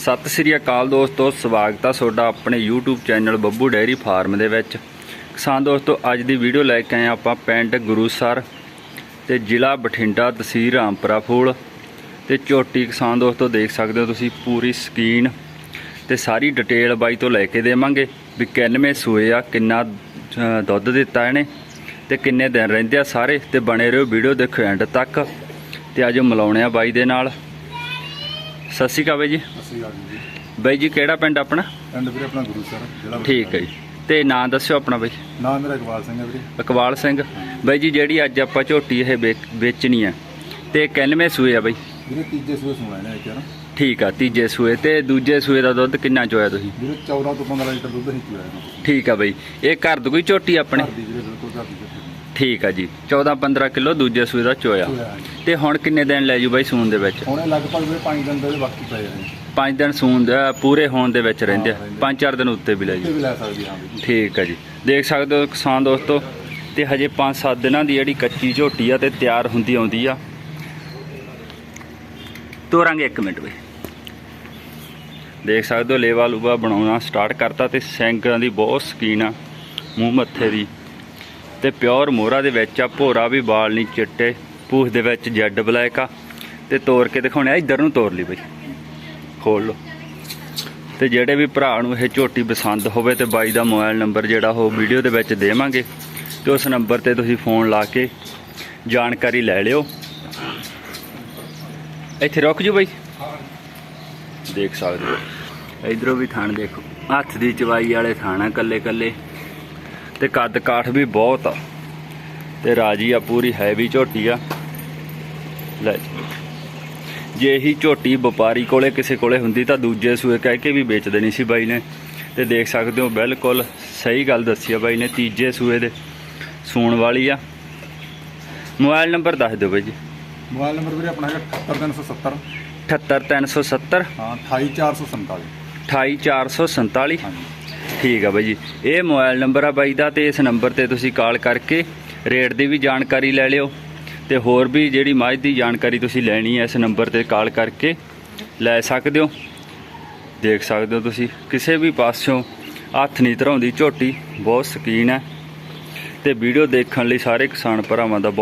ਸਤਿ ਸ੍ਰੀ ਅਕਾਲ ਦੋਸਤੋ, ਸਵਾਗਤ ਆ ਤੁਹਾਡਾ ਆਪਣੇ YouTube channel Babbu dairy farm ਦੇ ਵਿੱਚ। ਕਿਸਾਨ ਦੋਸਤੋ, ਅੱਜ ਦੀ ਵੀਡੀਓ ਲੈ ਕੇ ਆਏ ਹਾਂ ਆਪਾਂ ਪਿੰਡ ਗੁਰੂਸਰ ਤੇ ਜ਼ਿਲ੍ਹਾ ਬਠਿੰਡਾ ਤਹਿਸੀਲ ਰਾਮਪੁਰਾ ਫੂਲ। ਤੇ ਝੋਟੀ ਕਿਸਾਨ ਦੋਸਤੋ, ਦੇਖ ਸਕਦੇ ਹੋ ਤੁਸੀਂ ਪੂਰੀ ਸਕੀਨ ਤੇ ਸਾਰੀ ਡਿਟੇਲ ਬਾਈ ਤੋਂ ਲੈ ਕੇ ਦੇਵਾਂਗੇ ਵੀ ਕਿੰਨਵੇਂ ਸੂਏ ਆ, ਕਿੰਨਾ ਦੁੱਧ ਦਿੱਤਾ ਇਹਨੇ ਤੇ ਕਿੰਨੇ ਦਿਨ ਰਹਿੰਦੇ ਆ ਸਾਰੇ ਤੇ ਬਣੇ ਰਹੋ ਵੀਡੀਓ ਦੇਖੋ ਐਂਡ ਤੱਕ ਤੇ ਅੱਜ ਮਿਲਾਉਣੇ ਆ ਬਾਈ ਦੇ ਨਾਲ। ਸਤਿ ਸ਼੍ਰੀ ਅਕਾਲ ਬਾਈ ਜੀ। ਅਸੀਂ ਆ ਗਏ ਜੀ। ਬਾਈ ਜੀ ਕਿਹੜਾ ਪਿੰਡ ਆਪਣਾ? ਪਿੰਡ ਵੀਰੇ ਆਪਣਾ ਗੁਰੂ ਸਰ ਜਿਹੜਾ ਠੀਕ ਹੈ ਜੀ। ਤੇ ਨਾਂ ਦੱਸਿਓ ਆਪਣਾ ਬਾਈ। ਨਾਮ ਮੇਰਾ ਇਕਬਾਲ ਸਿੰਘ ਹੈ ਵੀਰੇ। ਇਕਬਾਲ ਸਿੰਘ। ਬਾਈ ਜੀ ਜਿਹੜੀ ਅੱਜ ਆਪਾਂ ਝੋਟੀ ਇਹ ਵੇਚ- ਵੇਚਣੀ ਆ ਤੇ ਕਿੰਨਵੇਂ ਸੂਏ ਆ ਬਾਈ? ਵੀਰੇ ਤੀਜੇ ਸੂਏ ਸੁਣਾ ਇਹਨੇ ਇੱਕ ਨਾ ਠੀਕ ਆ ਤੀਜੇ ਸੂਏ। ਤੇ ਦੂਜੇ ਸੂਏ ਦਾ ਦੁੱਧ ਕਿੰਨਾ ਚੋਇਆ ਤੁਸੀਂ? ਵੀਰੇ 14 ਤੋਂ 15 ਲੀਟਰ ਦੁੱਧ ਹੀ ਇਹਨਾਂ ਠੀਕ ਆ ਬਾਈ। ਇਹ ਘਰ ਦੀ ਕੋਈ ਝੋਟੀ ਆਪਣੇ ਘਰ ਦੀ ਵੀਰੇ ਬਿਲਕੁਲ ਘਰ ਦੀ ਝੋਟੀ ਠੀਕ ਆ ਜੀ। 14 15 ਕਿਲੋ ਦੂਜੇ ਸੂਏ ਦਾ ਚੋਇਆ। ਸੂਆ ਹੈ ਜੀ। ਤੇ ਹੁਣ ਕਿੰਨੇ ਦਿਨ ਲੈ ਜੂ ਬਾਈ ਸੂਣ ਦੇ ਵਿੱਚ? ਹੁਣ ਇਹ ਲਗਭਗ ਵੀਰੇ 5 ਦਿਨ ਦੇ ਬਾਕੀ ਪਏ ਨੇ। 5 ਦਿਨ ਸੂਣ ਦੇ ਪੂਰੇ ਹੋਣ ਦੇ ਵਿੱਚ ਰਹਿੰਦੇ ਆ। ਹਾਂ, ਰਹਿੰਦੇ। 5-4 ਦਿਨ ਉੱਤੇ ਵੀ ਲੈ ਜੂ। ਵੀ ਲੈ ਸਕਦੀ ਹਾਂ ਵੀਰੇ ਠੀਕ ਆ ਜੀ। ਦੇਖ ਸਕਦੇ ਹੋ ਕਿਸਾਨ ਦੋਸਤੋ ਤੇ ਹਜੇ 5-7 ਦਿਨਾਂ ਦੀ ਜਿਹੜੀ ਕੱਚੀ ਝੋਟੀ ਆ ਤੇ ਤਿਆਰ ਹੁੰਦੀ ਆਉਂਦੀ ਆ। ਤੋਰਾਂਗੇ 1 ਮਿੰਟ ਬਈ। ਦੇਖ ਸਕਦੇ ਹੋ ਲੇਵਾ ਲੂਵਾ ਬਣਾਉਣਾ ਸਟਾਰਟ ਕਰਤਾ ਤੇ ਸਿੰਗਾਂ ਦੀ ਬਹੁਤ ਸਕੀਨ ਆ ਮੂੰਹ ਮੱਥੇ ਦੀ। ਤੇ ਪਿਓਰ ਮੋਹਰਾ ਦੇ ਵਿੱਚ ਆ, ਭੋਰਾ ਵੀ ਵਾਲ ਨਹੀਂ ਚਿੱਟੇ, ਪੂਛ ਦੇ ਵਿੱਚ ਜੈਡ ਬਲੈਕ ਆ। ਤੇ ਤੋੜ ਕੇ ਦਿਖਾਉਣੇ ਆ, ਇੱਧਰ ਨੂੰ ਤੋੜ ਲਈ ਬਈ। ਖੋਲ ਲਓ। ਤੇ ਜਿਹੜੇ ਵੀ ਭਰਾ ਨੂੰ ਇਹ ਝੋਟੀ ਪਸੰਦ ਹੋਵੇ ਤੇ ਬਾਈ ਦਾ ਮੋਬਾਈਲ ਨੰਬਰ ਜਿਹੜਾ ਉਹ ਵੀਡੀਓ ਦੇ ਵਿੱਚ ਦੇਵਾਂਗੇ, ਤੇ ਉਸ ਨੰਬਰ ਤੇ ਤੁਸੀਂ ਫੋਨ ਲਾ ਕੇ ਜਾਣਕਾਰੀ ਲੈ ਲਿਓ। ਇੱਥੇ ਰੁਕ ਜੂ ਬਾਈ। ਦੇਖ ਸਕਦੇ ਹੋ। ਇਧਰੋਂ ਵੀ ਥਾਣ ਦੇਖੋ। ਹੱਥ ਦੀ ਚਵਾਈ ਵਾਲੇ ਥਾਣਾ ਕੱਲੇ ਕੱਲੇ ਤੇ ਕੱਦ ਕਾਠ ਵੀ ਬਹੁਤ ਆ। ਤੇ ਰਾਜੀ ਆ ਪੂਰੀ ਹੈਵੀ ਝੋਟੀ ਆ। ਲੈ ਜੀ। ਇਹੀ ਝੋਟੀ ਵਪਾਰੀ ਕੋਲੇ ਕਿਸੇ ਕੋਲੇ ਹੁੰਦੀ ਤਾਂ ਦੂਜੇ ਸੂਏ ਕਹਿ ਕੇ ਵੀ ਵੇਚ ਦੇਣੀ ਸੀ ਬਾਈ ਨੇ। ਤੇ ਦੇਖ ਸਕਦੇ ਹੋ ਬਿਲਕੁਲ ਸਹੀ ਗੱਲ ਦੱਸੀ ਆ ਬਾਈ ਨੇ ਤੀਜੇ ਸੂਏ ਦੇ ਸੂਣ ਵਾਲੀ ਆ। ਮੋਬਾਈਲ ਨੰਬਰ ਦੱਸ ਦਿਓ ਬਾਈ ਜੀ। ਮੋਬਾਈਲ ਨੰਬਰ ਵੀਰੇ ਆਪਣਾ ਹੈਗਾ 78370 78370 ਹਾਂ 28447 28447 ਹਾਂਜੀ। ਠੀਕ ਆ ਬਾਈ ਜੀ। ਇਹ ਮੋਬਾਈਲ ਨੰਬਰ ਆ ਬਾਈ ਦਾ ਤੇ ਇਸ ਨੰਬਰ ਤੇ ਤੁਸੀਂ ਕਾਲ ਕਰਕੇ ਰੇਟ ਦੀ ਵੀ ਜਾਣਕਾਰੀ ਲੈ ਲਿਓ ਤੇ ਹੋਰ ਵੀ ਜਿਹੜੀ ਮੱਝ ਦੀ ਜਾਣਕਾਰੀ ਤੁਸੀਂ ਲੈਣੀ ਹੈ ਇਸ ਨੰਬਰ ਤੇ ਕਾਲ ਕਰਕੇ ਲੈ ਸਕਦੇ ਹੋ। ਦੇਖ ਸਕਦੇ ਹੋ ਤੁਸੀਂ, ਕਿਸੇ ਵੀ ਪਾਸਿਓਂ ਹੱਥ ਨਹੀਂ ਧਰਾਉਂਦੀ, ਝੋਟੀ ਬਹੁਤ ਸਕੀਨ ਹੈ ਤੇ ਵੀਡੀਓ ਦੇਖਣ ਲਈ ਸਾਰੇ ਕਿਸਾਨ ਭਰਾਵਾਂ ਦਾ ਬਹੁਤ